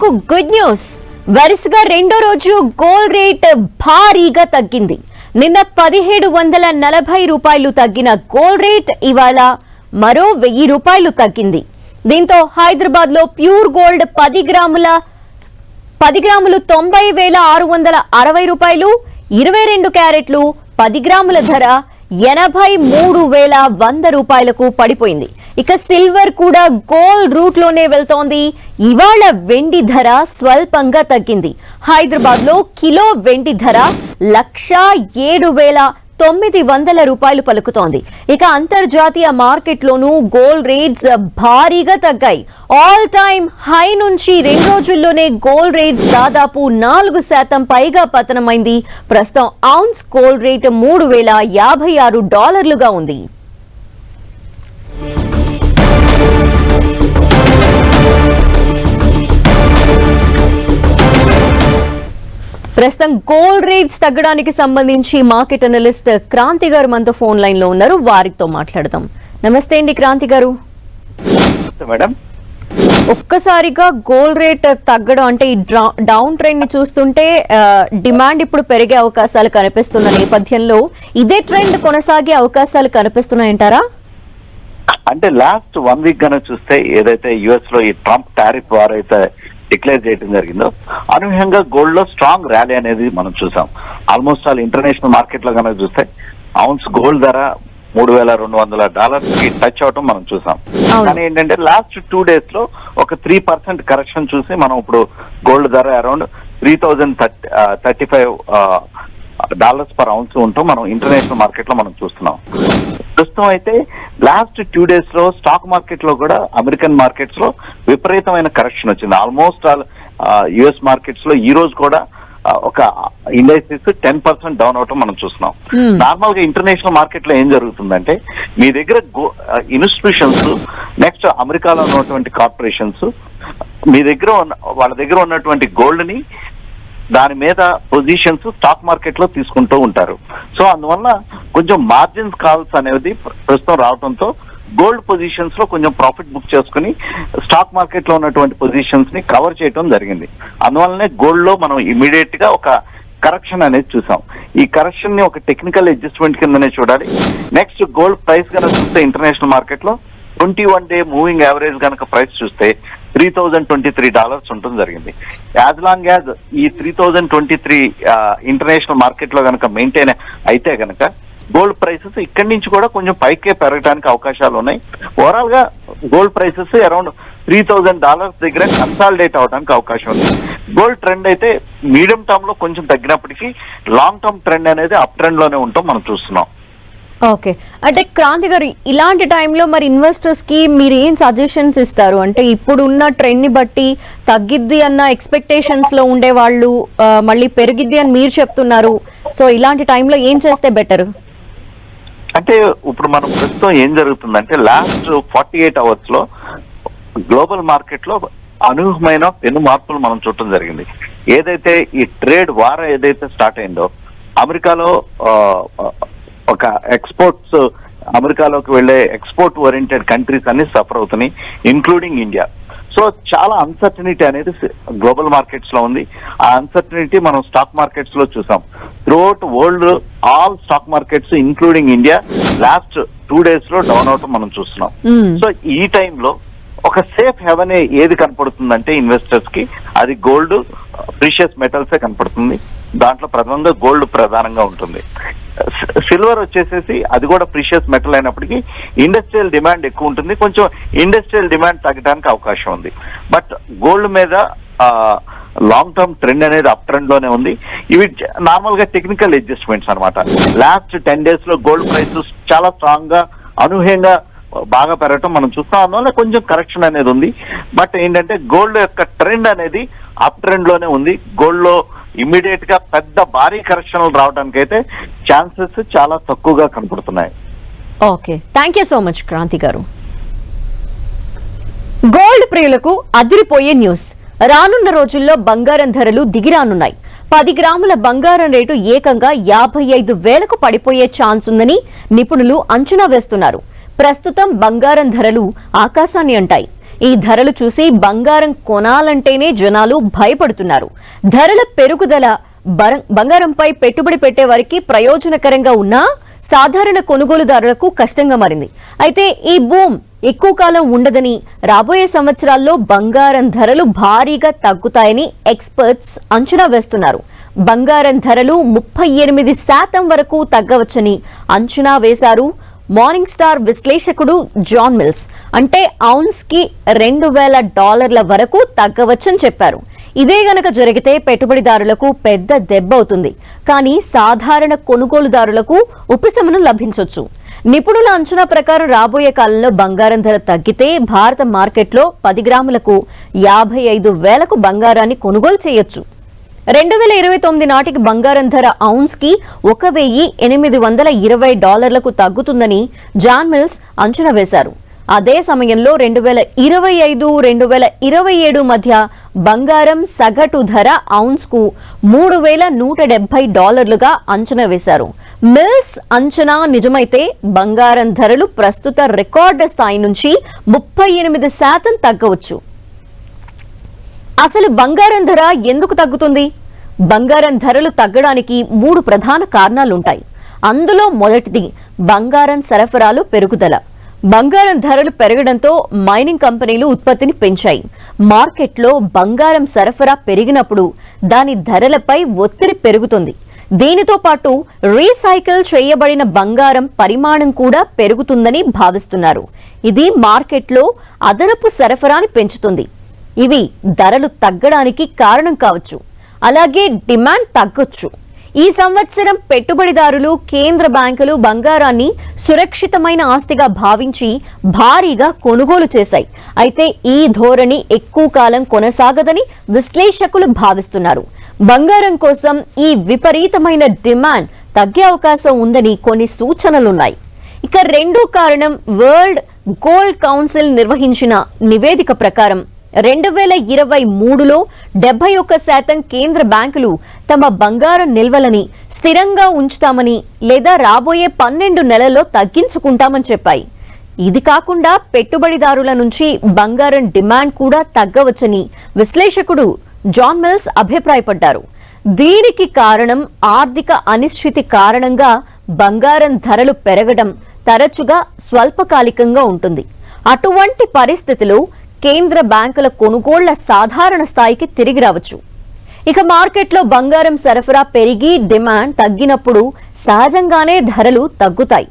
ప్రియులకు good news వరుసగా రెండో రోజు గోల్డ్ రేట్ భారీగా తగ్గింది. నిన్న పదిహేడు వందల నలభై రూపాయలు తగ్గిన గోల్డ్ రేట్ ఇవాళ మరో వెయ్యి రూపాయలు తగ్గింది. దీంతో హైదరాబాద్లో ప్యూర్ గోల్డ్ పది గ్రాముల పది గ్రాములు తొంభై వేల ఆరు వందల అరవై రూపాయలు ఇరవై రెండు క్యారెట్లు పది గ్రాముల ధర ఎనభై మూడు వేల వంద రూపాయలకు పడిపోయింది. ఇక సిల్వర్ కూడా గోల్డ్ రూట్లోనే వెళ్తోంది. ఇవాళ వెండి ధర స్వల్పంగా తగ్గింది. హైదరాబాద్లో కిలో వెండి ధర లక్షా ఏడు వేల తొమ్మిది వందల రూపాయలు పలుకుతోంది. ఇక అంతర్జాతీయ మార్కెట్లోనూ గోల్డ్ రేట్స్ భారీగా తగ్గాయి. ఆల్ టైమ్ హై నుంచి రెండు రోజుల్లోనే గోల్డ్ రేట్స్ దాదాపు నాలుగు శాతం పైగా పతనమైంది. ప్రస్తుతం ఔన్స్ గోల్డ్ రేట్ మూడు వేల యాభై ఆరు డాలర్లుగా ఉంది. ప్రస్తుతం గోల్డ్ రేట్స్ తగ్గడానికి సంబంధించి మార్కెట్ అనలిస్ట్ క్రాంతి గారు మనతో ఫోన్ లైన్లో ఉన్నారు. వారితో మాట్లాడదాం. నమస్తే అండి క్రాంతి గారు. మేడం. ఒక్కసారిగా గోల్డ్ రేట్ తగ్గడం అంటే ఈ డౌన్ ట్రెండ్ని చూస్తుంటే డిమాండ్ ఇప్పుడు పెరిగే అవకాశాలు కనిపిస్తున్న నేపథ్యంలో ఇదే ట్రెండ్ కొనసాగే అవకాశాలు కనిపిస్తున్నాయంటారా? అంటే లాస్ట్ వన్ వీక్ గానే చూస్తే ఏదైతే యుఎస్లో ఈ ట్రంప్ టారిఫ్ వార్ అయితే డిక్లేర్ చేయడం జరిగిందో అనూహ్యంగా గోల్డ్లో స్ట్రాంగ్ ర్యాలీ అనేది మనం చూసాం. ఆల్మోస్ట్ ఆల్ ఇంటర్నేషనల్ మార్కెట్లో కనుక చూస్తే అవున్స్ గోల్డ్ ధర మూడు వేల రెండు వందల డాలర్స్కి టచ్ అవటం మనం చూసాం. కానీ ఏంటంటే లాస్ట్ టూ డేస్లో ఒక త్రీ పర్సెంట్ కరెక్షన్ చూసి మనం ఇప్పుడు గోల్డ్ ధర around three thousand thirty thirty five dollars per ounce ఉంటూ మనం ఇంటర్నేషనల్ మార్కెట్లో మనం చూస్తున్నాం. ప్రస్తుతం అయితే లాస్ట్ టూ డేస్లో స్టాక్ మార్కెట్లో కూడా అమెరికన్ మార్కెట్స్లో విపరీతమైన కరెక్షన్ వచ్చింది. ఆల్మోస్ట్ ఆల్ యుఎస్ మార్కెట్స్లో ఈ రోజు కూడా ఒక ఇండైసెస్ టెన్ పర్సెంట్ డౌన్ అవటం మనం చూస్తున్నాం. నార్మల్గా ఇంటర్నేషనల్ మార్కెట్లో ఏం జరుగుతుందంటే మీ దగ్గర ఇన్స్టిట్యూషన్స్ నెక్స్ట్ అమెరికాలో ఉన్నటువంటి కార్పొరేషన్స్ మీ దగ్గర ఉన్న వాళ్ళ దగ్గర ఉన్నటువంటి గోల్డ్ని దాని మీద పొజిషన్స్ స్టాక్ మార్కెట్లో తీసుకుంటూ ఉంటారు. సో అందువల్ల కొంచెం మార్జిన్స్ కాల్స్ అనేది ప్రస్తుతం రావడంతో గోల్డ్ పొజిషన్స్లో కొంచెం ప్రాఫిట్ బుక్ చేసుకుని స్టాక్ మార్కెట్లో ఉన్నటువంటి పొజిషన్స్ని కవర్ చేయడం జరిగింది. అందువల్లనే గోల్డ్లో మనం ఇమీడియట్గా ఒక కరెక్షన్ అనేది చూసాం. ఈ కరెక్షన్ని ఒక టెక్నికల్ అడ్జస్ట్మెంట్ కిందనే చూడాలి. నెక్స్ట్ గోల్డ్ ప్రైస్ కనుక చూస్తే ఇంటర్నేషనల్ మార్కెట్లో twenty one day moving average కనుక ప్రైస్ చూస్తే three thousand twenty three dollars ఉండటం జరిగింది. యాజ్ లాంగ్ యాజ్ ఈ three thousand twenty three international మార్కెట్లో కనుక మెయింటైన్ అయితే కనుక గోల్డ్ ప్రైసెస్ ఇక్కడి నుంచి కూడా కొంచెం పైకే పెరగడానికి అవకాశాలు ఉన్నాయి. ఓవరాల్గా gold prices around three thousand dollars దగ్గర కన్సాలిడేట్ అవడానికి అవకాశం ఉంది. గోల్డ్ ట్రెండ్ అయితే మీడియం టర్మ్లో కొంచెం తగ్గినప్పటికీ లాంగ్ టర్మ్ ట్రెండ్ అనేది అప్ ట్రెండ్లోనే ఉంటాం మనం చూస్తున్నాం. ఓకే అంటే క్రాంతి గారు ఇలాంటి టైంలో మరి ఇన్వెస్టర్స్కి మీరు ఏం సజెషన్స్ ఇస్తారు? అంటే ఇప్పుడు ఉన్న ట్రెండ్ని బట్టి తగ్గిద్ది అన్న ఎక్స్పెక్టేషన్స్లో ఉండే వాళ్ళు మళ్ళీ పెరిగిద్ది అని మీరు చెప్తున్నారు. సో ఇలాంటి టైంలో ఏం చేస్తే బెటర్ అంటే ఇప్పుడు మనం ప్రస్తుతం ఏం జరుగుతుందంటే లాస్ట్ ఫార్టీ ఎయిట్ అవర్స్లో గ్లోబల్ మార్కెట్లో అనూహ్యమైన పెను మార్పులు మనం చూడటం జరిగింది. ఏదైతే ఈ ట్రేడ్ వార ఏదైతే స్టార్ట్ అయిందో అమెరికాలో ఒక ఎక్స్పోర్ట్స్ అమెరికాలోకి వెళ్ళే ఎక్స్పోర్ట్ ఓరియంటెడ్ కంట్రీస్ అన్ని సఫర్ అవుతున్నాయి ఇంక్లూడింగ్ ఇండియా సో చాలా అన్సర్టనిటీ అనేది గ్లోబల్ మార్కెట్స్లో ఉంది. ఆ అన్సర్టనిటీ మనం స్టాక్ మార్కెట్స్లో చూసాం. Throughout world all stock markets including India last two డేస్లో డౌన్ అవటం మనం చూస్తున్నాం. Hmm. సో ఈ టైంలో ఒక సేఫ్ హెవెన్ ఏది కనపడుతుందంటే ఇన్వెస్టర్స్కి అది గోల్డ్ ప్రీషియస్ మెటల్సే కనపడుతుంది. దాంట్లో ప్రధానంగా గోల్డ్ ప్రధానంగా ఉంటుంది. సిల్వర్ వచ్చేసేసి అది కూడా ప్రీషియస్ మెటల్ అయినప్పటికీ ఇండస్ట్రియల్ డిమాండ్ ఎక్కువ ఉంటుంది. కొంచెం ఇండస్ట్రియల్ డిమాండ్ తగ్గడానికి అవకాశం ఉంది. బట్ గోల్డ్ మీద లాంగ్ టర్మ్ ట్రెండ్ అనేది అప్ ట్రెండ్లోనే ఉంది. ఇవి నార్మల్గా టెక్నికల్ అడ్జస్ట్మెంట్స్ అన్నమాట. లాస్ట్ టెన్ డేస్లో గోల్డ్ ప్రైసెస్ చాలా స్ట్రాంగ్గా అనూహ్యంగా బాగా పెరగటం మనం చూస్తా ఉన్నాం. కొంచెం కరెక్షన్ అనేది ఉంది. బట్ ఏంటంటే గోల్డ్ యొక్క ట్రెండ్ అనేది అప్ ట్రెండ్లోనే ఉంది. గోల్డ్లో ఇమీడియట్గా పెద్ద భారీ కరెక్షన్లు రావడానికి అయితే ఛాన్సెస్ చాలా తక్కువగా కనపడుతున్నాయి. Okay thank you so much Kranti garu. Gold ప్రియులకు అదిరిపోయే న్యూస్ రానున్న రోజుల్లో బంగారం ధరలు దిగిరానున్నాయి. పది గ్రాముల బంగారం రేటు ఏకంగా యాభై ఐదు వేలకు పడిపోయే ఛాన్స్ ఉందని నిపుణులు అంచనా వేస్తున్నారు. ప్రస్తుతం బంగారం ధరలు ఆకాశాన్ని అంటాయి. ఈ ధరలు చూసి బంగారం కొనాలంటేనే జనాలు భయపడుతున్నారు. ధరల పెరుగుదల బంగారంపై పెట్టుబడి పెట్టే వారికి ప్రయోజనకరంగా ఉన్నా సాధారణ కొనుగోలుదారులకు కష్టంగా మారింది. అయితే ఈ బూమ్ ఎక్కువ కాలం ఉండదని రాబోయే సంవత్సరాల్లో బంగారం ధరలు భారీగా తగ్గుతాయని ఎక్స్పర్ట్స్ అంచనా వేస్తున్నారు. బంగారం ధరలు ముప్పై ఎనిమిది శాతం వరకు తగ్గవచ్చని అంచనా వేశారు మార్నింగ్ స్టార్ విశ్లేషకుడు జాన్ మిల్స్. అంటే ఔన్స్కి రెండు వేల డాలర్ల వరకు తగ్గవచ్చని చెప్పారు. ఇదే గనక జరిగితే పెట్టుబడిదారులకు పెద్ద దెబ్బ అవుతుంది. కానీ సాధారణ కొనుగోలుదారులకు ఉపశమనం లభించవచ్చు నిపుణుల అంచనా ప్రకారం రాబోయే కాలంలో బంగారం ధర తగ్గితే భారత మార్కెట్లో పది గ్రాములకు యాభై ఐదు వేలకు బంగారాన్ని కొనుగోలు చేయొచ్చు. రెండు వేల ఇరవై తొమ్మిది నాటికి బంగారం ధర ఔన్స్కి ఒక వెయ్యి ఎనిమిది వందల ఇరవై డాలర్లకు తగ్గుతుందని జాన్ మిల్స్ అంచనా వేశారు. అదే సమయంలో రెండు వేల ఇరవై ఐదు రెండు వేల ఇరవై ఏడు మధ్య బంగారం సగటు ధర ఔన్స్కు మూడు వేల నూట డెబ్బై డాలర్లుగా అంచనా వేశారు. మిల్స్ అంచనా నిజమైతే బంగారం ధరలు ప్రస్తుత రికార్డు స్థాయి నుంచి ముప్పై ఎనిమిది శాతం తగ్గవచ్చు. అసలు బంగారం ధర ఎందుకు తగ్గుతుంది? బంగారం ధరలు తగ్గడానికి మూడు ప్రధాన కారణాలుంటాయి. అందులో మొదటిది బంగారం సరఫరాలు పెరుగుదల. బంగారం ధరలు పెరగడంతో మైనింగ్ కంపెనీలు ఉత్పత్తిని పెంచాయి. మార్కెట్లో బంగారం సరఫరా పెరిగినప్పుడు దాని ధరలపై ఒత్తిడి పెరుగుతుంది. దీనితో పాటు రీసైకిల్ చేయబడిన బంగారం పరిమాణం కూడా పెరుగుతుందని భావిస్తున్నారు. ఇది మార్కెట్లో అదనపు సరఫరాని పెంచుతుంది. ఇవి ధరలు తగ్గడానికి కారణం కావచ్చు. అలాగే డిమాండ్ తగ్గొచ్చు. ఈ సంవత్సరం పెట్టుబడిదారులు కేంద్ర బ్యాంకులు బంగారాన్ని సురక్షితమైన ఆస్తిగా భావించి భారీగా కొనుగోలు చేశాయి. అయితే ఈ ధోరణి ఎక్కువ కాలం కొనసాగదని విశ్లేషకులు భావిస్తున్నారు. బంగారం కోసం ఈ విపరీతమైన డిమాండ్ తగ్గే అవకాశం ఉందని కొన్ని సూచనలున్నాయి. ఇక రెండో కారణం వరల్డ్ గోల్డ్ కౌన్సిల్ నిర్వహించిన నివేదిక ప్రకారం రెండు వేల ఇరవై మూడులో డెబ్బై ఒక్క శాతం కేంద్ర బ్యాంకులు తమ బంగారం నిల్వలని స్థిరంగా ఉంచుతామని లేదా రాబోయే పన్నెండు నెలల్లో తగ్గించుకుంటామని చెప్పాయి. ఇది కాకుండా పెట్టుబడిదారుల నుంచి బంగారం డిమాండ్ కూడా తగ్గవచ్చని విశ్లేషకుడు జాన్ మిల్స్ అభిప్రాయపడ్డారు. దీనికి కారణం ఆర్థిక అనిశ్చితి కారణంగా బంగారం ధరలు పెరగడం తరచుగా స్వల్పకాలికంగా ఉంటుంది. అటువంటి పరిస్థితిలో కేంద్ర బ్యాంకుల కొనుగోళ్ళ సాధారణ స్థాయికి తిరిగి రావచ్చు. ఇక మార్కెట్లో బంగారం సరఫరా పెరిగి డిమాండ్ తగ్గినప్పుడు సహజంగానే ధరలు తగ్గుతాయి.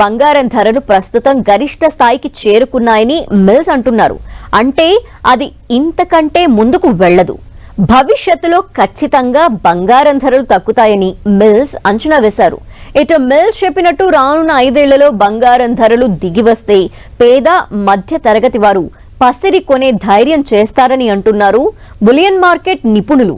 బంగారం ధరలు ప్రస్తుతం గరిష్ట స్థాయికి చేరుకున్నాయని మిల్స్ అంటున్నారు. అంటే అది ఇంతకంటే ముందుకు వెళ్ళదు భవిష్యత్తులో ఖచ్చితంగా బంగారం ధరలు తగ్గుతాయని మిల్స్ అంచనా వేశారు. ఇటు మిల్స్ చెప్పినట్టు రానున్న ఐదేళ్ళలో బంగారం ధరలు దిగి వస్తే పేద మధ్య తరగతి వారు పసిరి కొనే ధైర్యం చేస్తారని అంటున్నారు బులియన్ మార్కెట్ నిపుణులు.